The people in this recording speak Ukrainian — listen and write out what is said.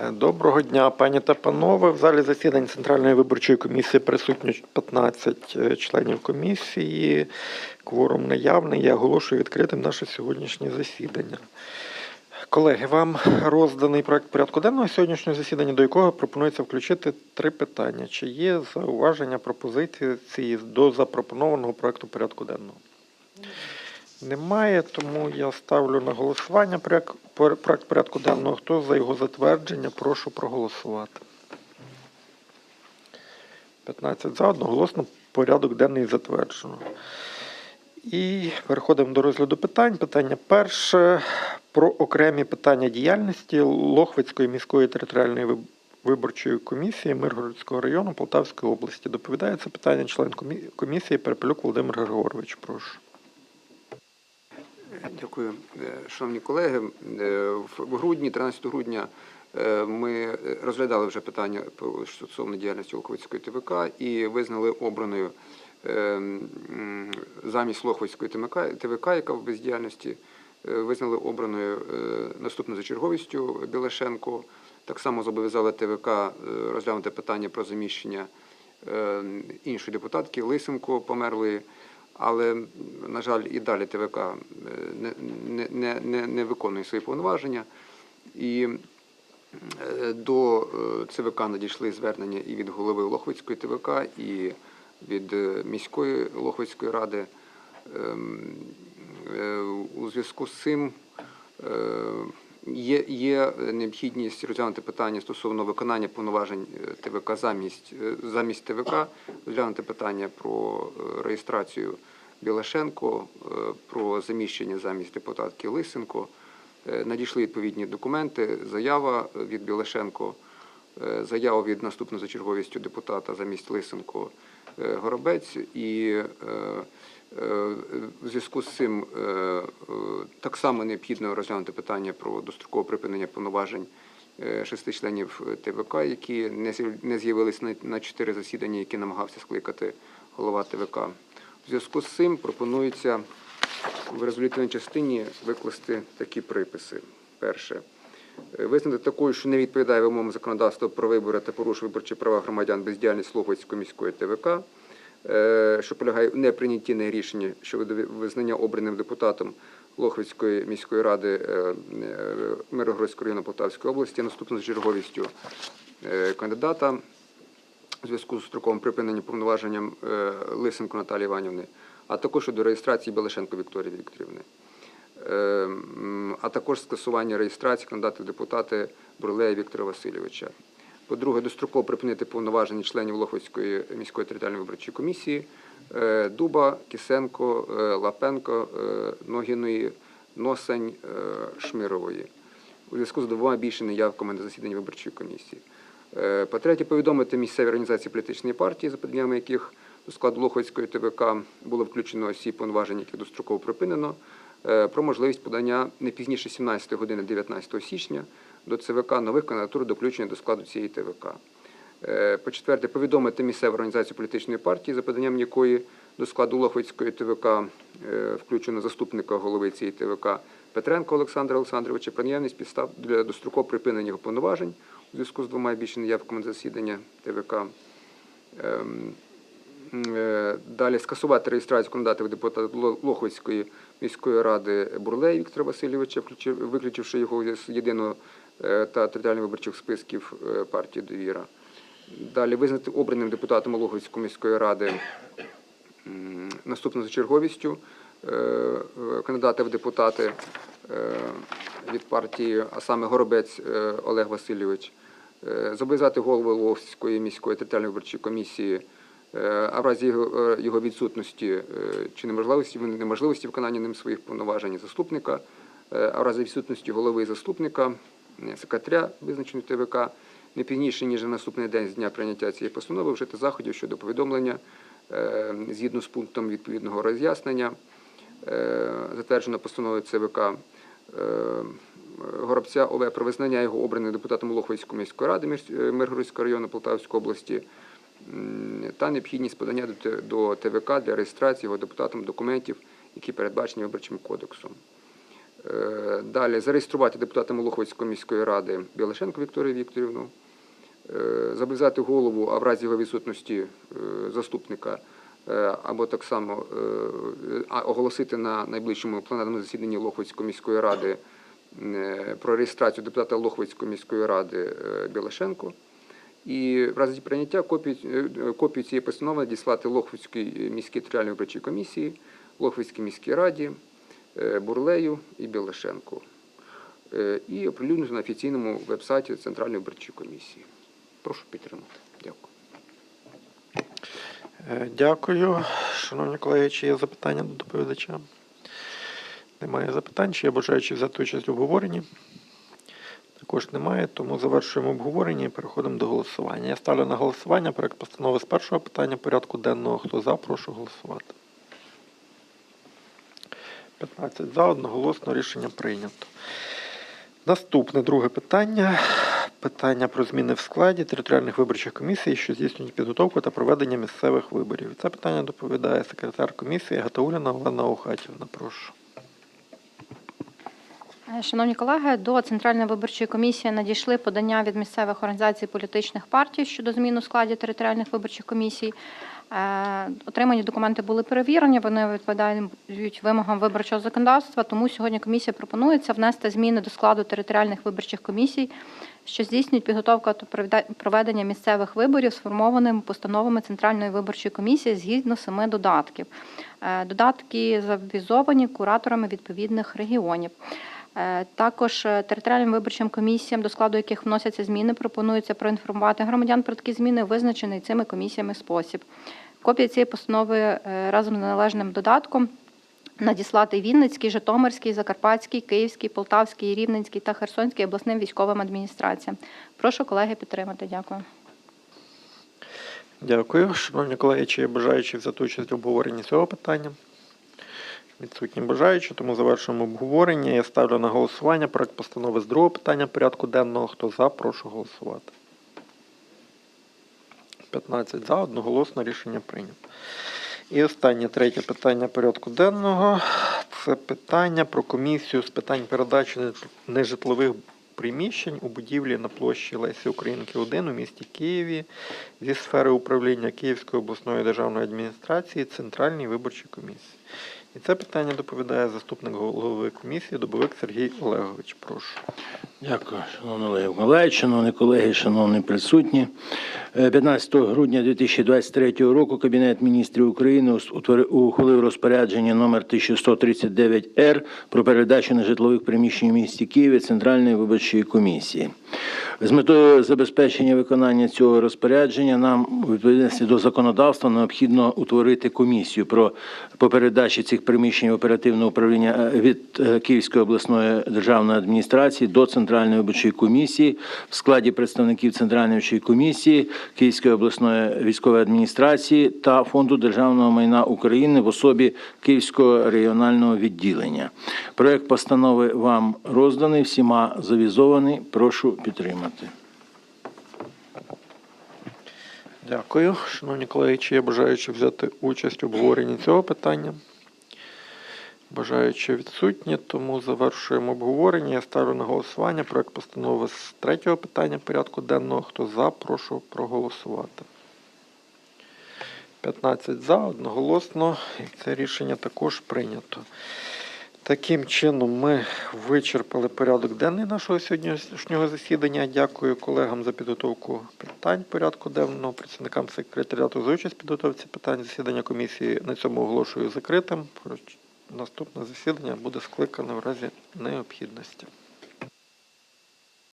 Е, Доброго дня, пані та панове. В залі засідань Центральної виборчої комісії присутні 15 е, членів комісії. Кворум наявний. Я оголошую відкритим наше сьогоднішнє засідання. Колеги, вам розданий проект порядку денного сьогоднішнього засідання, до якого пропонується включити три питання. Чи є зауваження, пропозиції до запропонованого проекту порядку денного? Немає, тому я ставлю на голосування проект порядку денного. Хто за його затвердження, прошу проголосувати. 15 за, одноголосно порядок денний затверджено. І переходимо до розгляду питань. Питання перше про окремі питання діяльності Лохвицької міської територіальної виборчої комісії Миргородського району Полтавської області. Доповідає це питання член комісії Перепелюк Володимир Григорович. Прошу. Дякую, Е, шановні колеги. Е, В грудні, 13 грудня, е, ми розглядали вже питання стосовно діяльності Лохвицької ТВК і визнали обраною замість Лохвицької ТВК, яка в бездіяльності, визнали обраною наступною за черговістю Білашенко. Так само зобов'язали ТВК розглянути питання про заміщення іншої депутатки Лисенко померлої. Але, на жаль, і далі ТВК е, не, не, не, не, виконує свої повноваження. І е, до е, ЦВК надійшли звернення і від голови Лохвицької ТВК, і від міської Лохвицької ради. Ем, У зв'язку з цим є, є необхідність розглянути питання стосовно виконання повноважень е, ТВК замість, е, замість ТВК, розглянути питання про е, реєстрацію Білашенко, е, про заміщення замість депутатки Лисенко. Е, Надійшли відповідні документи, заява від Білашенко, е, заява від наступного за черговістю депутата замість Лисенко е, Горобець. І е, е, в зв'язку з цим е, е, так само необхідно розглянути питання про дострокове припинення повноважень е, шести членів ТВК, які не з'яв- з'явилися на- чотири засідання, які намагався скликати голова ТВК. В зв'язку з цим пропонується в резолютивній частині викласти такі приписи. Перше. Е, Визнати такою, що не відповідає вимогам законодавства про вибори та порушує виборчі права громадян бездіяльність Лохвицької міської ТВК, е, що полягає в неприйнятті нею рішення щодо визнання обраним депутатом Лохвицької міської ради е, е, Мирогородського району Полтавської області, наступно за черговістю е, кандидата у зв'язку з строковим припиненням повноваженням е, Лисенко Наталії Іванівни, а також щодо реєстрації Белешенко Вікторії Вікторівни. Е, а також скасування реєстрації кандидата в депутати Бурлея Віктора Васильовича. По-друге, достроково припинити повноваження членів Лохвицької міської територіальної виборчої комісії е, Дуба, Кисенко, е, Лапенко, е, Ногіної, Носень, Шмирової у зв'язку з двома більшими неявками на засіданні виборчої комісії. По-третє, повідомити місцеві організації політичної партії, за поданнями яких до складу Лохвицької ТВК було включено осіб повноважень, яких достроково припинено, про можливість подання не пізніше 17 години 19 січня до ЦВК нових кандидатур до включення до складу цієї ТВК. Е, По-четверте, повідомити місцеву організацію політичної партії, за поданням якої до складу Лохвицької ТВК е, включено заступника голови цієї ТВК Петренка Олександра Олександровича про наявність підстав для дострокового припинення його повноважень у зв'язку з двома і більше неявками засідання ТВК. Ем, е, Далі скасувати реєстрацію кандидата в депутата Ло- Лохвицької міської ради Бурлея Віктора Васильовича, виключивши його з єдиного та територіальних виборчих списків е, партії Довіра. Далі визнати обраним депутатом Лохвицької міської ради наступно за черговістю е, е, кандидата в депутати е, від партії, а саме Горобець е, Олег Васильович, е, зобов'язати голову Лохвицької міської територіальної виборчої комісії, е, а в разі його, е, відсутності е, чи неможливості, неможливості виконання ним своїх повноважень заступника, е, а в разі відсутності голови заступника, е, секретаря визначеної ТВК, не пізніше, ніж на наступний день з дня прийняття цієї постанови, вжити заходів щодо повідомлення е, згідно з пунктом відповідного роз'яснення, е, затверджено постановою ЦВК е, Горобця ОВ про визнання його обраним депутатом Лохвицької міської ради Миргородського району Полтавської області та необхідність подання до ТВК для реєстрації його депутатом документів, які передбачені виборчим кодексом. Е, Далі зареєструвати депутата Молоховської міської ради Білашенко Вікторію Вікторівну, Е, зобов'язати голову, а в разі його відсутності е, заступника, або так само оголосити на найближчому пленарному засіданні Лохвицької міської ради про реєстрацію депутата Лохвицької міської ради Білашенко. І в разі прийняття копію, копію цієї постанови надіслати Лохвицькій міській територіальній виборчій комісії, Лохвицькій міській раді, Бурлею і Білашенку. Е, І оприлюднити на офіційному вебсайті Центральної виборчої комісії. Прошу підтримати. Дякую. Е, Дякую. Шановні колеги, чи є запитання до доповідача? Немає запитань. Чи є бажаючі взяти участь у обговоренні? Також немає, тому завершуємо обговорення і переходимо до голосування. Я ставлю на голосування проект постанови з першого питання порядку денного. Хто за, прошу голосувати. 15 за, одноголосно рішення прийнято. Наступне друге питання. Питання про зміни в складі територіальних виборчих комісій, що здійснюють підготовку та проведення місцевих виборів. Це питання доповідає секретар комісії Гатауляна Олена Охатівна. Прошу. Е, Шановні колеги, до Центральної виборчої комісії надійшли подання від місцевих організацій політичних партій щодо змін у складі територіальних виборчих комісій. Е, Отримані документи були перевірені, вони відповідають вимогам виборчого законодавства. Тому сьогодні комісія пропонується внести зміни до складу територіальних виборчих комісій, що здійснюють підготовку та проведення місцевих виборів, сформованими постановами Центральної виборчої комісії згідно семи додатків. Е, Додатки завізовані кураторами відповідних регіонів. Е, Також е, територіальним виборчим комісіям, до складу яких вносяться зміни, пропонується проінформувати громадян про такі зміни, визначений цими комісіями спосіб. Копія цієї постанови е, разом з належним додатком надіслати Вінницький, Житомирський, Закарпатський, Київський, Полтавський, Рівненський та Херсонський обласним військовим адміністраціям. Прошу колеги підтримати. Дякую. Дякую. Шановні колеги, чи є бажаючі взяти участь в обговоренні цього питання? Відсутні бажаючі, тому завершуємо обговорення. Я ставлю на голосування проект постанови з другого питання порядку денного. Хто за, прошу голосувати. 15 за, одноголосно рішення прийнято. І останнє третє питання порядку денного це питання про комісію з питань передачі нежитлових приміщень у будівлі на площі Лесі Українки 1 у місті Києві зі сфери управління Київської обласної державної адміністрації Центральній виборчій комісії. І це питання доповідає заступник голови комісії Добовик Сергій Олегович. Прошу. Дякую, шановний Олег Миколаївич, шановні колеги, шановні присутні. Е, 15 грудня 2023 року Кабінет міністрів України ухвалив розпорядження номер 1139-Р про передачу нежитлових приміщень у місті Києві Центральної виборчої комісії. З метою забезпечення виконання цього розпорядження нам у відповідності до законодавства необхідно утворити комісію про по передачі цих приміщень в оперативне управління е, від е, Київської обласної державної адміністрації до Центральної виборчої комісії в складі представників Центральної виборчої комісії, Київської обласної військової адміністрації та Фонду державного майна України в особі Київського регіонального відділення. Проект постанови вам розданий, всіма завізований. Прошу підтримати. Дякую. Шановні колеги, чи є бажаючі взяти участь у обговоренні цього питання? Бажаючі відсутні, тому завершуємо обговорення. Я ставлю на голосування проект постанови з третього питання порядку денного. Хто за, прошу проголосувати. 15 за, одноголосно, і це рішення також прийнято. Таким чином, ми вичерпали порядок денний нашого сьогоднішнього засідання. Дякую колегам за підготовку питань порядку денного, працівникам секретаріату за участь підготовці питань засідання комісії. На цьому оголошую закритим. Наступне засідання буде скликане в разі необхідності.